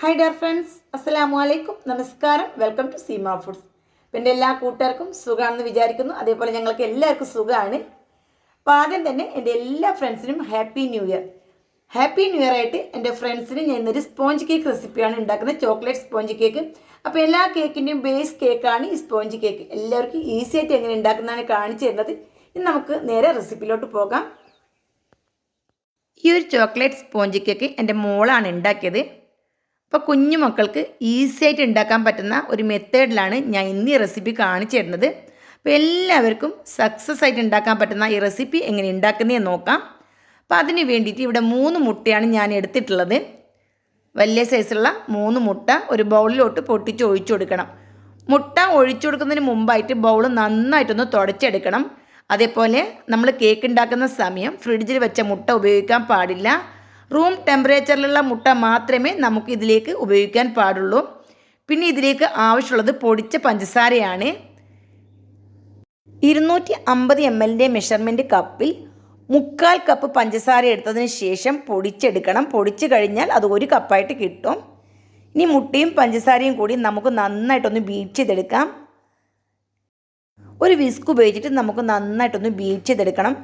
Hi dear friends അസ്സലാമു അലൈക്കും നമസ്കാരം വെൽക്കം ടു സീമ ഫുഡ്സ് അപ്പം എന്റെ എല്ലാ കൂട്ടുകാർക്കും സുഖമാണെന്ന് വിചാരിക്കുന്നു. അതേപോലെ ഞങ്ങൾക്ക് എല്ലാവർക്കും സുഖമാണ്. അപ്പോൾ ആദ്യം തന്നെ എന്റെ എല്ലാ ഫ്രണ്ട്സിനും happy new year happy new year ആയിട്ട് എന്റെ ഫ്രണ്ട്സിന് ഞാൻ ഇന്നൊരു സ്പോഞ്ച് കേക്ക് റെസിപ്പിയാണ് ഉണ്ടാക്കുന്നത്. ചോക്ലേറ്റ് സ്പോഞ്ച് കേക്ക് അപ്പോൾ എല്ലാ കേക്കിന്റെയും ബേസ് കേക്കാണ് ഈ സ്പോഞ്ച് കേക്ക് എല്ലാവർക്കും ഈസി ആയിട്ട് എങ്ങനെ ഉണ്ടാക്കുന്നതാണ് കാണിച്ചു തരുന്നത്. ഇനി നമുക്ക് നേരെ റെസിപ്പിയിലോട്ട് പോകാം. ഈ ഒരു ചോക്ലേറ്റ് സ്പോഞ്ച് കേക്ക് എന്റെ മോളാണ് ഉണ്ടാക്കിയത്. അപ്പോൾ കുഞ്ഞു മക്കൾക്ക് ഈസി ആയിട്ട് ഉണ്ടാക്കാൻ പറ്റുന്ന ഒരു മെത്തേഡിലാണ് ഞാൻ ഇന്ന് ഈ റെസിപ്പി കാണിച്ചു തരുന്നത്. അപ്പോൾ എല്ലാവർക്കും സക്സസ് ആയിട്ട് ഉണ്ടാക്കാൻ പറ്റുന്ന ഈ റെസിപ്പി എങ്ങനെ ഉണ്ടാക്കുന്നതെന്ന് നോക്കാം. അപ്പോൾ അതിന് വേണ്ടിയിട്ട് ഇവിടെ മൂന്ന് മുട്ടയാണ് ഞാൻ എടുത്തിട്ടുള്ളത്. വലിയ സൈസുള്ള മൂന്ന് മുട്ട ഒരു ബൗളിലോട്ട് പൊട്ടിച്ച് ഒഴിച്ചു കൊടുക്കണം. മുട്ട ഒഴിച്ചു കൊടുക്കുന്നതിന് മുമ്പായിട്ട് ബൗൾ നന്നായിട്ടൊന്ന് തുടച്ചെടുക്കണം. അതേപോലെ നമ്മൾ കേക്ക് ഉണ്ടാക്കുന്ന സമയം ഫ്രിഡ്ജിൽ വെച്ച മുട്ട ഉപയോഗിക്കാൻ പാടില്ല. റൂം ടെമ്പറേച്ചറിലുള്ള മുട്ട മാത്രമേ നമുക്ക് ഇതിലേക്ക് ഉപയോഗിക്കാൻ പാടുള്ളൂ. പിന്നെ ഇതിലേക്ക് ആവശ്യമുള്ളത് പൊടിച്ച പഞ്ചസാരയാണ്. ഇരുന്നൂറ്റി അമ്പത് എം എല്ലിന്റെ മെഷർമെന്റ് കപ്പിൽ മുക്കാൽ കപ്പ് പഞ്ചസാര എടുത്തതിന് ശേഷം പൊടിച്ചെടുക്കണം. പൊടിച്ച് കഴിഞ്ഞാൽ അത് ഒരു കപ്പായിട്ട് കിട്ടും. ഇനി മുട്ടയും പഞ്ചസാരയും കൂടി നമുക്ക് നന്നായിട്ടൊന്ന് ബീറ്റ് ചെയ്തെടുക്കാം. ഒരു വിസ്ക് ഉപയോഗിച്ചിട്ട് നമുക്ക് നന്നായിട്ടൊന്ന് ബീറ്റ് ചെയ്തെടുക്കണം.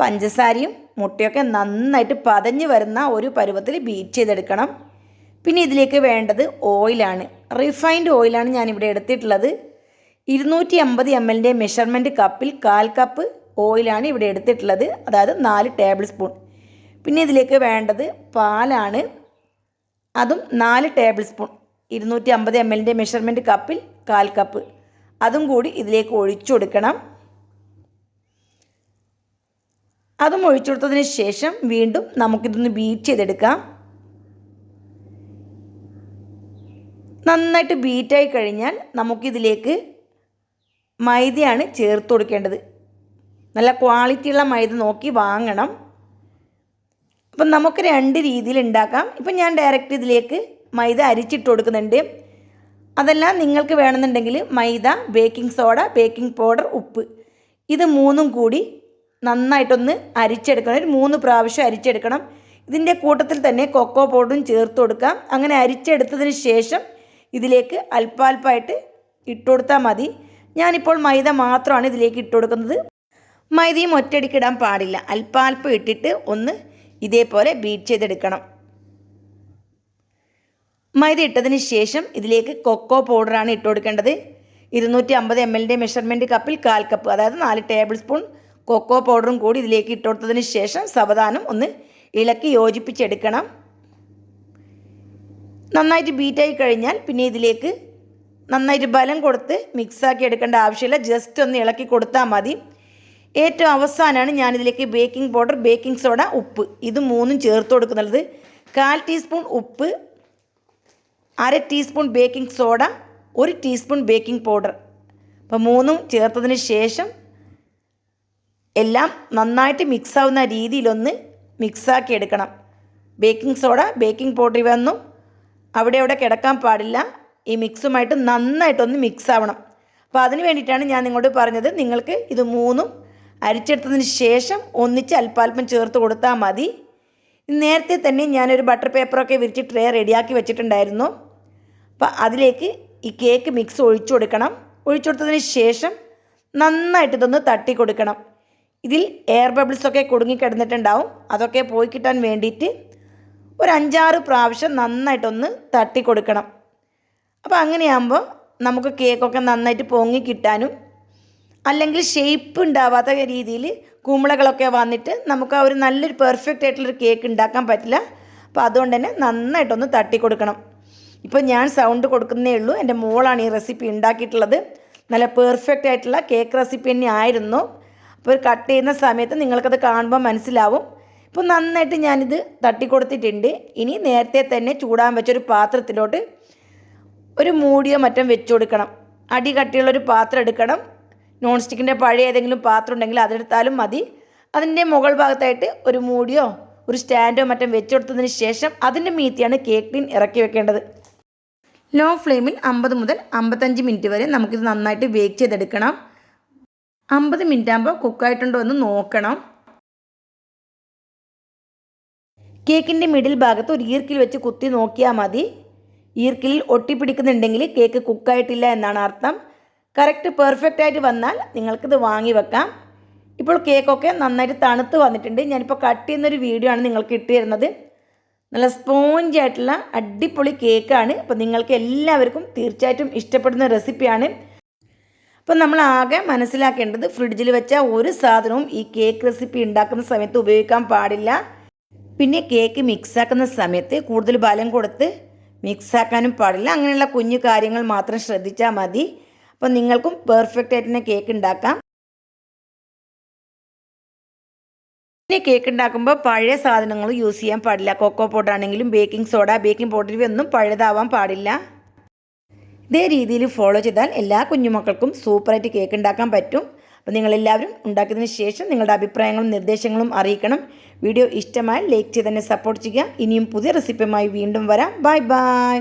പഞ്ചസാരയും മുട്ടയൊക്കെ നന്നായിട്ട് പതഞ്ഞ് വരുന്ന ഒരു പരുവത്തിൽ ബീറ്റ് ചെയ്തെടുക്കണം. പിന്നെ ഇതിലേക്ക് വേണ്ടത് ഓയിലാണ് റിഫൈൻഡ് ഓയിലാണ് ഞാനിവിടെ എടുത്തിട്ടുള്ളത്. ഇരുന്നൂറ്റി അമ്പത് എം എല്ലിന്റെ മെഷർമെന്റ് കപ്പിൽ കാൽ കപ്പ് ഓയിലാണ് ഇവിടെ എടുത്തിട്ടുള്ളത്. അതായത് നാല് ടേബിൾ സ്പൂൺ പിന്നെ ഇതിലേക്ക് വേണ്ടത് പാലാണ്. അതും നാല് ടേബിൾ സ്പൂൺ ഇരുന്നൂറ്റി അമ്പത് എം എല്ലിന്റെ മെഷർമെന്റ് കപ്പിൽ കാൽ കപ്പ് അതും കൂടി ഇതിലേക്ക് ഒഴിച്ചു കൊടുക്കണം. അതും ഒഴിച്ചു കൊടുത്തതിന് ശേഷം വീണ്ടും നമുക്കിതൊന്ന് ബീറ്റ് ചെയ്തെടുക്കാം. നന്നായിട്ട് ബീറ്റായി കഴിഞ്ഞാൽ നമുക്കിതിലേക്ക് മൈദയാണ് ചേർത്ത് കൊടുക്കേണ്ടത്. നല്ല ക്വാളിറ്റിയുള്ള മൈദ നോക്കി വാങ്ങണം. അപ്പം നമുക്ക് രണ്ട് രീതിയിൽ ഉണ്ടാക്കാം. ഇപ്പം ഞാൻ ഡയറക്റ്റ് ഇതിലേക്ക് മൈദ അരിച്ചിട്ട് കൊടുക്കുന്നുണ്ട്. അതെല്ലാം നിങ്ങൾക്ക് വേണമെന്നുണ്ടെങ്കിൽ maida baking soda baking powder ഉപ്പ്. ഇത് മൂന്നും കൂടി നന്നായിട്ടൊന്ന് അരിച്ചെടുക്കണം. ഒരു മൂന്ന് പ്രാവശ്യം അരിച്ചെടുക്കണം. ഇതിന്റെ കൂട്ടത്തിൽ തന്നെ കൊക്കോ പൗഡറും ചേർത്ത് കൊടുക്കാം. അങ്ങനെ അരിച്ചെടുത്തതിന് ശേഷം ഇതിലേക്ക് അല്പാൽപ്പായിട്ട് ഇട്ട് കൊടുത്താൽ മതി. ഞാനിപ്പോൾ മൈദ മാത്രമാണ് ഇതിലേക്ക് ഇട്ട് കൊടുക്കുന്നത്. മൈദയും ഒറ്റയടിക്ക് ഇടാൻ പാടില്ല. അല്പാൽപ്പം ഇട്ടിട്ട് ഒന്ന് ഇതേപോലെ ബീറ്റ് ചെയ്തെടുക്കണം. മൈദ ഇട്ടതിന് ശേഷം ഇതിലേക്ക് കൊക്കോ പൗഡറാണ് ഇട്ട് കൊടുക്കേണ്ടത്. ഇരുന്നൂറ്റി അമ്പത് എം എല്ലിന്റെ മെഷർമെന്റ് കപ്പിൽ കാൽ കപ്പ് അതായത് നാല് ടേബിൾ സ്പൂൺ കൊക്കോ പൗഡറും കൂടി ഇതിലേക്ക് ഇട്ടുകൊടുത്തതിന് ശേഷം സാവധാനം ഒന്ന് ഇളക്കി യോജിപ്പിച്ചെടുക്കണം. നന്നായിട്ട് ബീറ്റായി കഴിഞ്ഞാൽ പിന്നെ ഇതിലേക്ക് നന്നായിട്ട് ബലം കൊടുത്ത് മിക്സാക്കി എടുക്കേണ്ട ആവശ്യമില്ല. ജസ്റ്റ് ഒന്ന് ഇളക്കി കൊടുത്താൽ മതി. ഏറ്റവും അവസാനമാണ് ഞാനിതിലേക്ക് ബേക്കിംഗ് പൗഡർ ബേക്കിംഗ് സോഡ ഉപ്പ്. ഇത് മൂന്നും ചേർത്ത് കൊടുക്കുന്നത്. കാൽ ടീസ്പൂൺ ഉപ്പ് അര ടീസ്പൂൺ ബേക്കിംഗ് സോഡ ഒരു ടീസ്പൂൺ ബേക്കിംഗ് പൗഡർ അപ്പോൾ മൂന്നും ചേർത്തതിന് ശേഷം എല്ലാം നന്നായിട്ട് മിക്സ് ആവുന്ന രീതിയിലൊന്ന് മിക്സാക്കി എടുക്കണം ബേക്കിംഗ് സോഡ ബേക്കിംഗ് പൗഡർ വന്നു. അവിടെ അവിടെ കിടക്കാൻ പാടില്ല. ഈ മിക്സുമായിട്ട് നന്നായിട്ടൊന്ന് മിക്സ് ആവണം അപ്പോൾ അതിന് വേണ്ടിയിട്ടാണ് ഞാൻ നിങ്ങളോട് പറഞ്ഞത് നിങ്ങൾക്ക് ഇത് മൂന്നും അരിച്ചെടുത്തതിന് ശേഷം ഒന്നിച്ച് അല്പാൽപ്പം ചേർത്ത് കൊടുത്താൽ മതി. നേരത്തെ തന്നെ ഞാനൊരു ബട്ടർ പേപ്പറൊക്കെ വിരിച്ച് ട്രേ റെഡിയാക്കി വെച്ചിട്ടുണ്ടായിരുന്നു. അപ്പോൾ അതിലേക്ക് ഈ കേക്ക് മിക്സ് ഒഴിച്ചു കൊടുക്കണം. ഒഴിച്ചു കൊടുത്തതിന് ശേഷം നന്നായിട്ട് ഇതൊന്ന് തട്ടി കൊടുക്കണം. ഇതിൽ എയർ ബബിൾസൊക്കെ കുടുങ്ങിക്കിടന്നിട്ടുണ്ടാവും അതൊക്കെ പോയി കിട്ടാൻ വേണ്ടിയിട്ട് ഒരു അഞ്ചാറ് പ്രാവശ്യം നന്നായിട്ടൊന്ന് തട്ടി കൊടുക്കണം. അപ്പോൾ അങ്ങനെയാകുമ്പോൾ നമുക്ക് കേക്കൊക്കെ നന്നായിട്ട് പൊങ്ങി കിട്ടാനും അല്ലെങ്കിൽ ഷേപ്പ് ഉണ്ടാവാത്ത രീതിയിൽ കുമ്പളകളൊക്കെ വന്നിട്ട് നമുക്ക് ആ ഒരു നല്ലൊരു പെർഫെക്റ്റ് ആയിട്ടുള്ളൊരു കേക്ക് ഉണ്ടാക്കാൻ പറ്റില്ല. അപ്പോൾ അതുകൊണ്ട് തന്നെ നന്നായിട്ടൊന്ന് തട്ടി കൊടുക്കണം. ഇപ്പോൾ ഞാൻ സൗണ്ട് കൊടുക്കുന്നേ ഉള്ളൂ. എന്റെ മോളാണ് ഈ റെസിപ്പി ഉണ്ടാക്കിയിട്ടുള്ളത്. നല്ല പെർഫെക്റ്റ് ആയിട്ടുള്ള കേക്ക് റെസിപ്പി തന്നെ ആയിരുന്നു അപ്പോൾ കട്ട് ചെയ്യുന്ന സമയത്ത് നിങ്ങൾക്കത് കാണുമ്പോൾ മനസ്സിലാവും. ഇപ്പോൾ നന്നായിട്ട് ഞാനിത് തട്ടിക്കൊടുത്തിട്ടുണ്ട്. ഇനി നേരത്തെ തന്നെ ചൂടാൻ വെച്ചൊരു പാത്രത്തിലോട്ട് ഒരു മൂടിയോ മറ്റും വെച്ച് കൊടുക്കണം. അടി കട്ടിയുള്ളൊരു പാത്രം എടുക്കണം. നോൺ സ്റ്റിക്കിന്റെ പഴയ ഏതെങ്കിലും പാത്രം ഉണ്ടെങ്കിൽ അതെടുത്താലും മതി. അതിന്റെ മുകൾ ഭാഗത്തായിട്ട് ഒരു മൂടിയോ ഒരു സ്റ്റാൻഡോ മറ്റും വെച്ച് കൊടുത്തതിന് ശേഷം അതിന്റെ മീത്തിയാണ് കേക്ക് ടിൻ ഇറക്കി വെക്കേണ്ടത്. ലോ ഫ്ലെയിമിൽ അമ്പത് മുതൽ അമ്പത്തഞ്ച് മിനിറ്റ് വരെ നമുക്കിത് നന്നായിട്ട് ബേക്ക് ചെയ്തെടുക്കണം. അമ്പത് മിനിറ്റ് ആകുമ്പോൾ കുക്കായിട്ടുണ്ടോ എന്ന് നോക്കണം. കേക്കിന്റെ മിഡിൽ ഭാഗത്ത് ഒരു ഈർക്കിൽ വെച്ച് കുത്തി നോക്കിയാൽ മതി. ഈർക്കിലിൽ ഒട്ടിപ്പിടിക്കുന്നുണ്ടെങ്കിൽ കേക്ക് കുക്കായിട്ടില്ല എന്നാണ് അർത്ഥം. കറക്റ്റ് പെർഫെക്റ്റ് ആയിട്ട് വന്നാൽ നിങ്ങൾക്കിത് വാങ്ങി വെക്കാം. ഇപ്പോൾ കേക്കൊക്കെ നന്നായിട്ട് തണുത്ത് വന്നിട്ടുണ്ട്. ഞാനിപ്പോൾ കട്ട് ചെയ്യുന്നൊരു വീഡിയോ ആണ് നിങ്ങൾക്ക് ഇട്ട് തരുന്നത്. നല്ല സ്പോഞ്ച് ആയിട്ടുള്ള അടിപൊളി കേക്കാണ്. അപ്പോൾ നിങ്ങൾക്ക് എല്ലാവർക്കും തീർച്ചയായിട്ടും ഇഷ്ടപ്പെടുന്ന റെസിപ്പിയാണ്. അപ്പോൾ നമ്മൾ ആകെ മനസ്സിലാക്കേണ്ടത് ഫ്രിഡ്ജിൽ വെച്ച ഒരു സാധനവും ഈ കേക്ക് റെസിപ്പി ഉണ്ടാക്കുന്ന സമയത്ത് ഉപയോഗിക്കാൻ പാടില്ല. പിന്നെ കേക്ക് മിക്സാക്കുന്ന സമയത്ത് കൂടുതൽ ബലം കൊടുത്ത് മിക്സാക്കാനും പാടില്ല. അങ്ങനെയുള്ള കുഞ്ഞു കാര്യങ്ങൾ മാത്രം ശ്രദ്ധിച്ചാൽ മതി. അപ്പോൾ നിങ്ങൾക്കും പെർഫെക്റ്റ് ആയിട്ട് തന്നെ കേക്ക് ഉണ്ടാക്കാം. പിന്നെ കേക്ക് ഉണ്ടാക്കുമ്പോൾ പഴയ സാധനങ്ങൾ യൂസ് ചെയ്യാൻ പാടില്ല. കൊക്കോ പൗഡർ ആണെങ്കിലും ബേക്കിംഗ് സോഡ ബേക്കിംഗ് പൗഡർ ഒന്നും പഴയതാവാൻ പാടില്ല. ഇതേ രീതിയിൽ ഫോളോ ചെയ്താൽ എല്ലാ കുഞ്ഞുമക്കൾക്കും സൂപ്പറായിട്ട് കേക്ക് ഉണ്ടാക്കാൻ പറ്റും. അപ്പോൾ നിങ്ങളെല്ലാവരും ഉണ്ടാക്കിയതിന് ശേഷം നിങ്ങളുടെ അഭിപ്രായങ്ങളും നിർദ്ദേശങ്ങളും അറിയിക്കണം. വീഡിയോ ഇഷ്ടമായി ലൈക്ക് ചെയ്ത് തന്നെ സപ്പോർട്ട് ചെയ്യുക. ഇനിയും പുതിയ റെസിപ്പിയുമായി വീണ്ടും വരാം. Bye bye